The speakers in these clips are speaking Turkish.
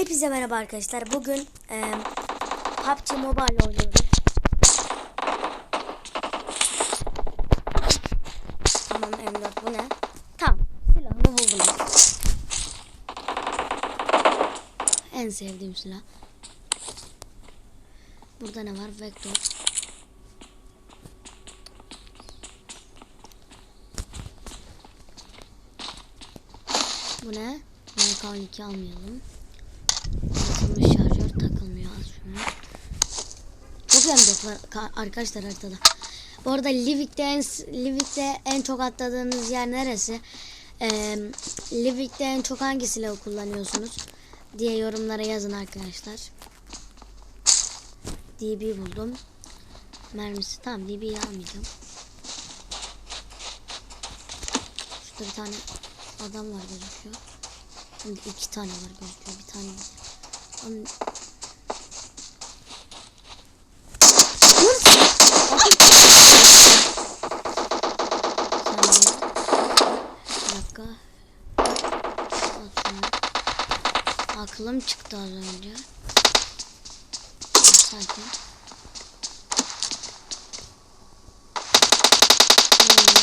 Hepinize merhaba arkadaşlar. Bugün e, PUBG Mobile oynuyoruz. Tamam M4 bu ne? Tamam. Silahımı buldum. En sevdiğim silah. Burada ne var? Vektör. Bu ne? MK12 almayalım. Atılmış şarjör takılmıyor az şunu. M4 var ka- arkadaşlar haritada. Bu arada Livik'te en, Livik'te en çok atladığınız yer neresi? Ee, Livik'te en çok hangi silahı kullanıyorsunuz? Diye yorumlara yazın arkadaşlar. DB buldum. Mermisi tamam DB'yi almayacağım. Şurada bir tane adam var gözüküyor. Şimdi iki tane var gözüküyor. Bir tane. Onun... dakika. Şunu. Aklım çıktı az önce. Sakin. Hmm.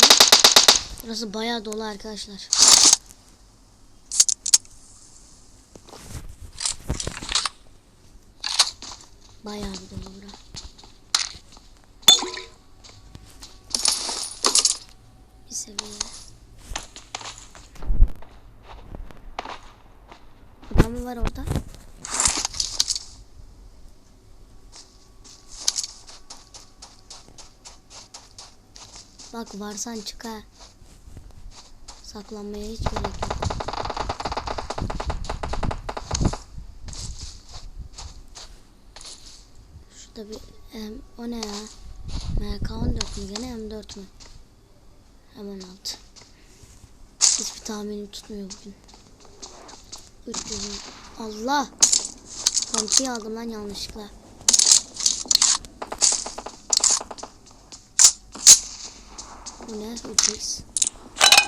Burası bayağı dolu arkadaşlar. Bayağı dolu bura. Bir seviye. Adam mı var orada? Bak varsan çık ha. Saklanmaya hiç gerek yok. Şurada bir em, o ne ya? MK14 mü gene M4 mü? Hemen alt. Hiçbir tahminim tutmuyor bugün. 300 mü? Allah! Pampi aldım lan yanlışlıkla. Bu ne? 3x.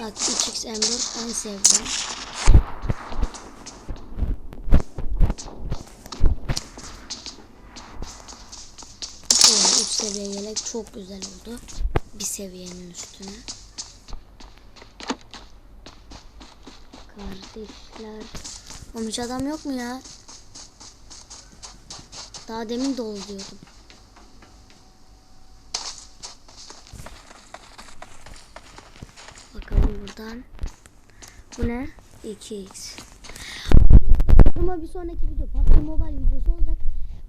Bak 3x M4 en sevdiğim. O 3 seviye yelek çok güzel oldu. Bir seviyenin üstüne. Kardeşler. Hiç adam yok mu ya? Daha demin dolu diyordum. Bakalım buradan. Bu ne? 2x. Ama bir sonraki video PUBG Mobile videosu olacak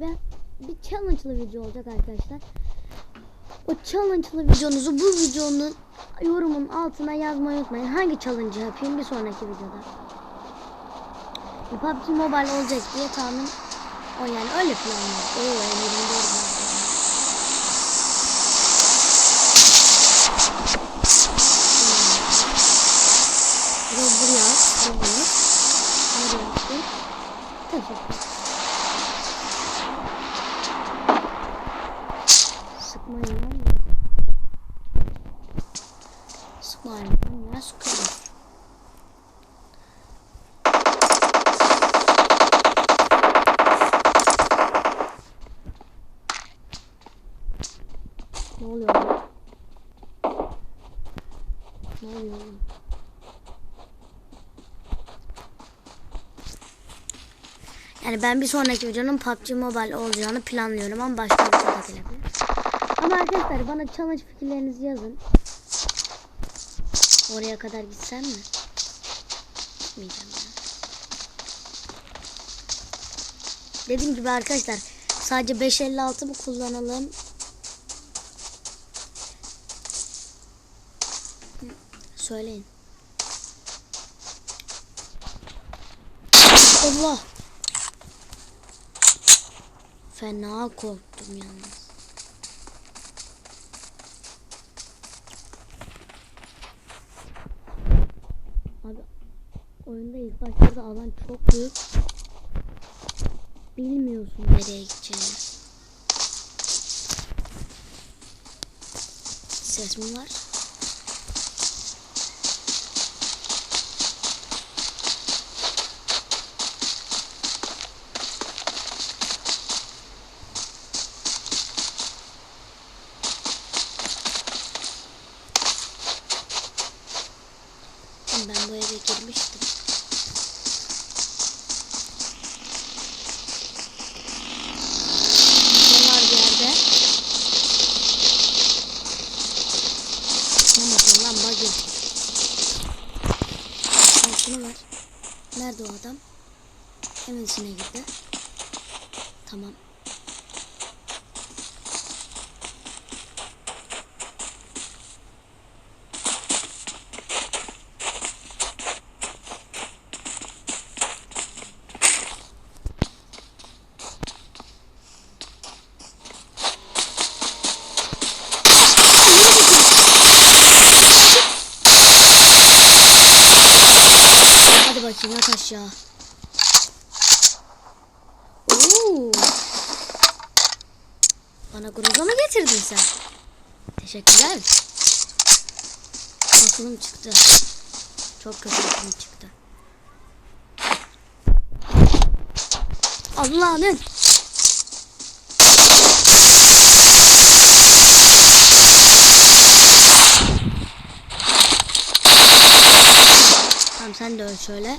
ve bir challenge'lı video olacak arkadaşlar. O challenge'lı videonuzu bu videonun yorumun altına yazmayı unutmayın. Hangi challenge yapayım bir sonraki videoda. Bir PUBG Mobile olacak diye tahmin o yani öyle planlar. Oo eminim doğru. Buraya. Buraya. Attın? Teşekkür Sıkmayın lan. Sıkmayın lan ya Yani ben bir sonraki videonun PUBG Mobile olacağını planlıyorum ama başka bir şey de. Ama arkadaşlar bana challenge fikirlerinizi yazın. Oraya kadar gitsem mi? Gitmeyeceğim ya. Dediğim gibi arkadaşlar sadece 556 mı kullanalım? Hı, Söyleyin. Allah! Fena korktum yalnız. Abi oyunda ilk başlarda alan çok büyük. Bilmiyorsun nereye gideceğini. Ses mi var? Ben bu eve girmiştim. Var bir yerde? Ne motor lan. Nerede o adam? Hemen içine girdi. Tamam. Bakayım yat aşağı. Oo. Bana gruza mı getirdin sen? Teşekkürler. Aklım çıktı. Çok kötü aklım çıktı. Allah'ın. Tamam sen de öl şöyle.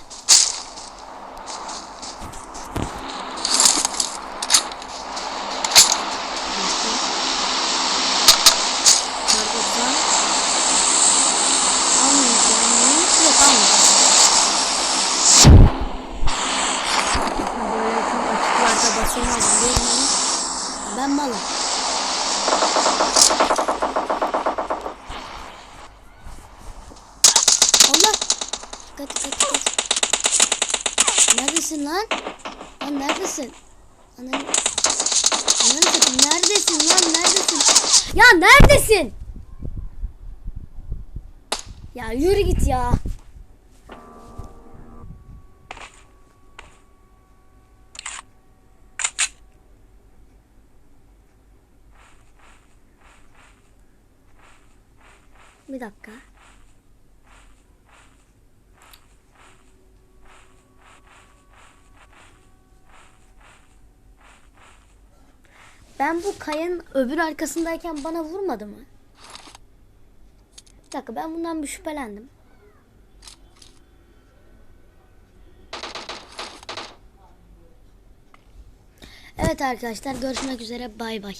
Neredeyse. Almayacağım. Yok almayacağım. Böyle çok açıklarda basamaz değil mi? Ben malım. Allah! Dikkat dikkat dikkat. Neredesin lan? Lan neredesin? Ananı... Ananı satayım neredesin lan neredesin? Ya neredesin? Ya yürü git ya. Bir dakika. Ben bu kayanın öbür arkasındayken bana vurmadı mı? Bir dakika ben bundan bir şüphelendim. Evet arkadaşlar görüşmek üzere bay bay.